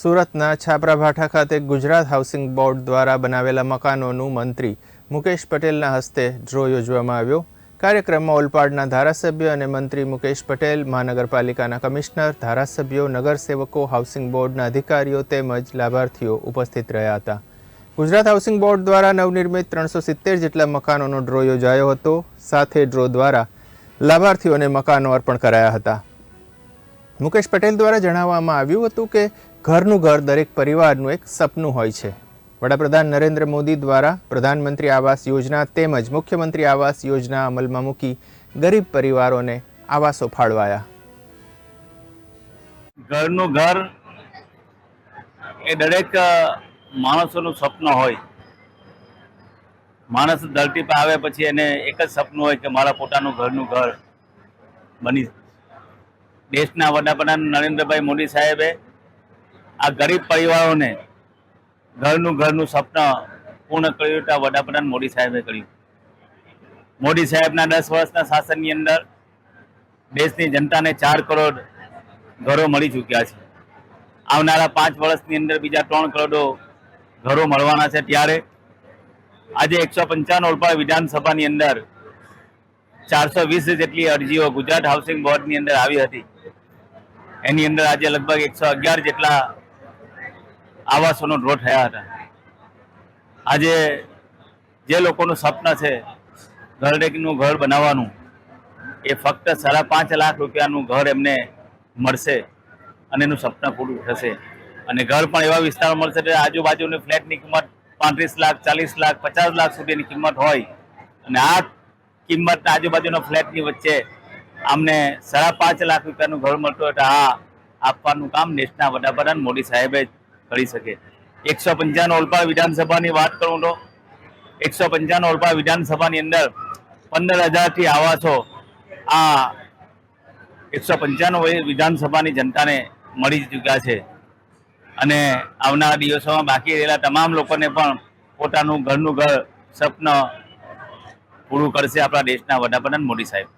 સુરતના છાપરાભાઠા ખાતે Gujarat housing board દ્વારા બનાવેલા મકાનોનું મંત્રી મુકેશ પટેલના હસ્તે ડ્રો યોજવામાં આવ્યો. કાર્યક્રમમાં ઓલપાડના ધારાસભ્ય અને મંત્રી મુકેશ પટેલ, મહાનગરપાલિકાના કમિશનર, ધારાસભ્યો, નગરસેવકો, હાઉસિંગ બોર્ડના અધિકારીઓ તેમજ લાભાર્થીઓ ઉપસ્થિત રહ્યા હતા. ગુજરાત હાઉસિંગ બોર્ડ દ્વારા નવનિર્મિત ત્રણસો સિત્તેર જેટલા મકાનોનો ડ્રો યોજાયો હતો. સાથે ડ્રો દ્વારા લાભાર્થીઓને મકાનો અર્પણ કરાયા હતા. મુકેશ પટેલ દ્વારા જણાવવામાં આવ્યું હતું કે ઘરનું ઘર દરેક પરિવારનું એક સપનું હોય છે. વડાપ્રધાન નરેન્દ્ર મોદી દ્વારા પ્રધાનમંત્રી આવાસ યોજના તેમજ મુખ્યમંત્રી આવાસ યોજના અમલમાં મૂકી ગરીબ પરિવારોને આવાસો ફાળવાયા. ઘરનું ઘર એ દરેક માણસોનું સપનું હોય. માણસ ધરતી પર આવે પછી એને એક જ સપનું હોય કે મારા પોતાનું ઘરનું ઘર બની દેશના વડાપ્રધાન નરેન્દ્રભાઈ મોદી સાહેબે આ ગરીબ પરિવારોને ઘરનું ઘરનું સ્વપ્ન પૂર્ણ કર્યું હતા વડાપ્રધાન મોદી સાહેબે કર્યું. મોદી સાહેબના દસ વર્ષના શાસનની અંદર દેશની જનતાને ચાર કરોડ ઘરો મળી ચૂક્યા છે. આવનારા પાંચ વર્ષની અંદર બીજા ત્રણ કરોડો ઘરો મળવાના છે ત્યારે. આજે એકસો ઓળપા વિધાનસભાની અંદર ચારસો વીસ જેટલી અરજીઓ ગુજરાત હાઉસિંગ બોર્ડની અંદર આવી હતી. એની અંદર આજે લગભગ એકસો અગિયાર જેટલા આવાસોનો ડ્રો થયા હતા. આજે જે લોકોનું સ્વપ્ન છે ઘરડેકનું ઘર બનાવવાનું, એ ફક્ત સાડા પાંચ લાખ રૂપિયાનું ઘર એમને મળશે અને એનું સપના પૂરું થશે. અને ઘર પણ એવા વિસ્તારમાં મળશે કે આજુબાજુની ફ્લેટની કિંમત પાંત્રીસ લાખ, ચાલીસ લાખ, પચાસ લાખ સુધીની કિંમત હોય. અને આ કિંમત આજુબાજુના ફ્લેટની વચ્ચે અમને સાડા પાંચ લાખ રૂપિયાનું ઘર મળતું હતું આ આપવાનું કામ દેશના વડાપ્રધાન મોદી સાહેબે કરી શકે. એકસો પંચાણું ઓલપાડ વિધાનસભાની વાત કરું તો, એકસો પંચાણું ઓલપાડ વિધાનસભાની અંદર પંદર હજારથી આવાસો આ એકસો પંચાણું વિધાનસભાની જનતાને મળી ચૂક્યા છે. અને આવનારા દિવસોમાં બાકી રહેલા તમામ લોકોને પણ પોતાનું ઘરનું ઘર, સ્વપ્ન પૂરું કરશે આપણા દેશના વડાપ્રધાન મોદી સાહેબ.